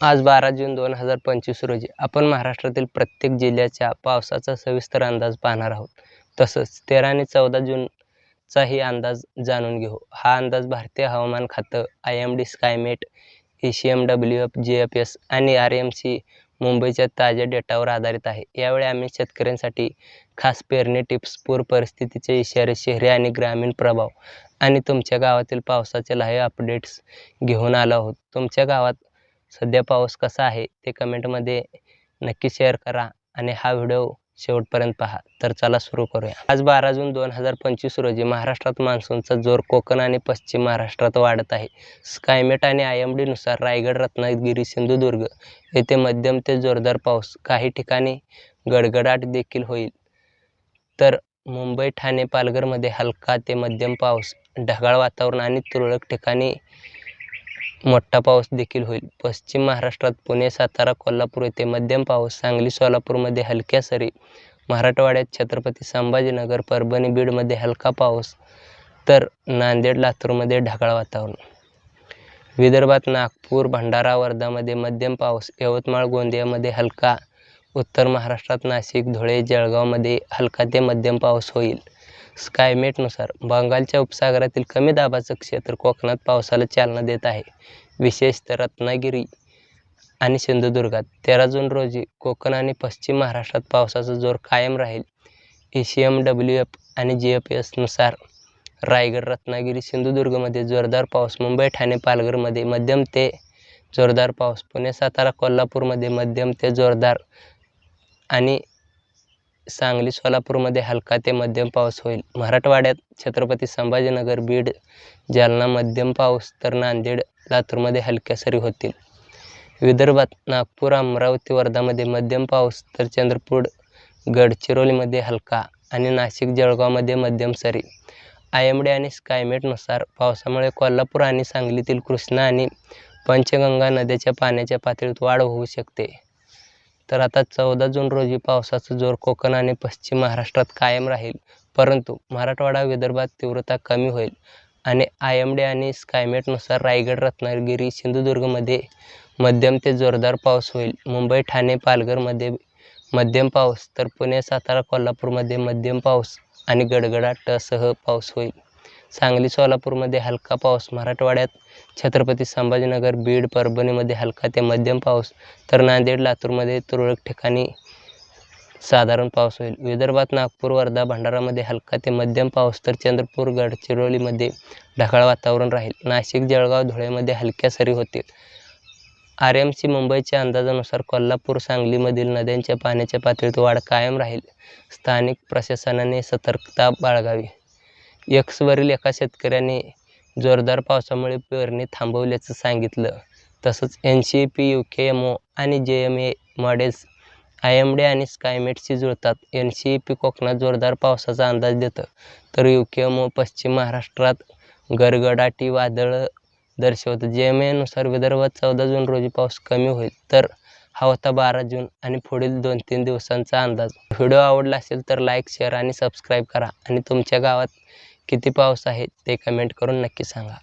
आज बारा जून दोन हजार पंचवीस रोजी आपण महाराष्ट्रातील प्रत्येक जिल्ह्याच्या पावसाचा सविस्तर अंदाज पाहणार आहोत. तसंच तेरा आणि चौदा जूनचाही अंदाज जाणून घेऊ. हा अंदाज भारतीय हवामान खातं I M D Skymet E C M W F G F S आणि आर एम सी मुंबईच्या ताज्या डेटावर आधारित आहे. यावेळी आम्ही शेतकऱ्यांसाठी खास पेरणी टिप्स पूर परिस्थितीचे इशारे शहरी आणि ग्रामीण प्रभाव आणि तुमच्या गावातील पावसाचे लाईव्ह अपडेट्स घेऊन आलो आहोत. तुमच्या गावात सध्या पाऊस कसा आहे ते कमेंटमध्ये नक्की शेअर करा आणि हा व्हिडिओ शेवटपर्यंत पहा. तर चला सुरू करूया. आज बारा जून दोन हजार पंचवीस रोजी महाराष्ट्रात मान्सूनचा जोर कोकण आणि पश्चिम महाराष्ट्रात वाढत आहे. स्कायमेट आणि आय एम डीनुसार रायगड रत्नागिरी सिंधुदुर्ग येथे मध्यम ते जोरदार पाऊस. काही ठिकाणी गडगडाट देखील होईल. तर मुंबई ठाणे पालघरमध्ये हलका ते मध्यम पाऊस. ढगाळ वातावरण आणि तुरळक ठिकाणी मोठा पाऊस देखील होईल. पश्चिम महाराष्ट्रात पुणे सातारा कोल्हापूर येथे मध्यम पाऊस सांगली सोलापूरमध्ये हलक्या सरी मराठवाड्यात छत्रपती संभाजीनगर परभणी बीडमध्ये हलका पाऊस तर नांदेड लातूरमध्ये ढगाळ वातावरण. विदर्भात नागपूर भंडारा वर्धामध्ये मध्यम पाऊस यवतमाळ गोंदियामध्ये हलका उत्तर महाराष्ट्रात नाशिक धुळे जळगावमध्ये हलका ते मध्यम पाऊस होईल. स्कायमेटनुसार बंगालच्या उपसागरातील कमी दाबाचं क्षेत्र कोकणात पावसाला चालना देत आहे. विशेषतः रत्नागिरी आणि सिंधुदुर्गात तेरा जून रोजी कोकण आणि पश्चिम महाराष्ट्रात पावसाचा जोर कायम राहील. E C M W F आणि जी एफ एसनुसार रायगड रत्नागिरी सिंधुदुर्गमध्ये जोरदार पाऊस मुंबई ठाणे पालघरमध्ये मध्यम ते जोरदार पाऊस पुणे सातारा कोल्हापूरमध्ये मध्यम ते जोरदार आणि सांगली सोलापूरमध्ये हलका ते मध्यम पाऊस होईल. मराठवाड्यात छत्रपती संभाजीनगर बीड जालना मध्यम पाऊस तर नांदेड लातूरमध्ये हलक्या सरी होतील. विदर्भात नागपूर अमरावती वर्धामध्ये मध्यम पाऊस तर चंद्रपूर गडचिरोलीमध्ये हलका आणि नाशिक जळगावमध्ये मध्यम सरी. आय एम डी आणि स्कायमेटनुसार पावसामुळे कोल्हापूर आणि सांगलीतील कृष्णा आणि पंचगंगा नद्याच्या पाण्याच्या पातळीत वाढ होऊ शकते. तर आता चौदा जून रोजी पावसाचा जोर कोकण आणि पश्चिम महाराष्ट्रात कायम राहील. परंतु मराठवाडा विदर्भात तीव्रता कमी होईल आणि आय एम डी आणि स्कायमेटनुसार रायगड रत्नागिरी सिंधुदुर्गमध्ये मध्यम ते जोरदार पाऊस होईल. मुंबई ठाणे पालघरमध्ये मध्यम पाऊस तर पुणे सातारा कोल्हापूरमध्ये मध्यम पाऊस आणि गडगडाटासह पाऊस होईल. सांगली सोलापूरमध्ये हलका पाऊस मराठवाड्यात छत्रपती संभाजीनगर बीड परभणीमध्ये हलका ते मध्यम पाऊस तर नांदेड लातूरमध्ये तुरळक ठिकाणी साधारण पाऊस होईल. विदर्भात नागपूर वर्धा भंडारामध्ये हलका ते मध्यम पाऊस तर चंद्रपूर गडचिरोलीमध्ये ढगाळ वातावरण राहील. नाशिक जळगाव धुळेमध्ये हलक्या सरी होतील. आर एम सी मुंबईच्या अंदाजानुसार कोल्हापूर सांगलीमधील नद्यांच्या पाण्याच्या पातळीत वाढ कायम राहील. स्थानिक प्रशासनाने सतर्कता बाळगावी. एक्सवरील एका शेतकऱ्याने जोरदार पावसामुळे पेरणी थांबवल्याचं सांगितलं. तसंच N C P U K M O आणि J M A models I M D आणि स्कायमेटशी जुळतात. एन सी पी कोकणात जोरदार पावसाचा अंदाज देतं. तर यू के एम ओ पश्चिम महाराष्ट्रात गरगडाटी वादळं दर्शवतं. जे एम एनुसार विदर्भात चौदा जून रोजी पाऊस कमी होईल तर हा होता बारा जून आणि पुढील दोन तीन दिवसांचा अंदाज. व्हिडिओ आवडला असेल तर लाईक शेअर आणि सबस्क्राईब करा. आणि तुमच्या गावात किती पाऊस आहे ते कमेंट करून नक्की सांगा.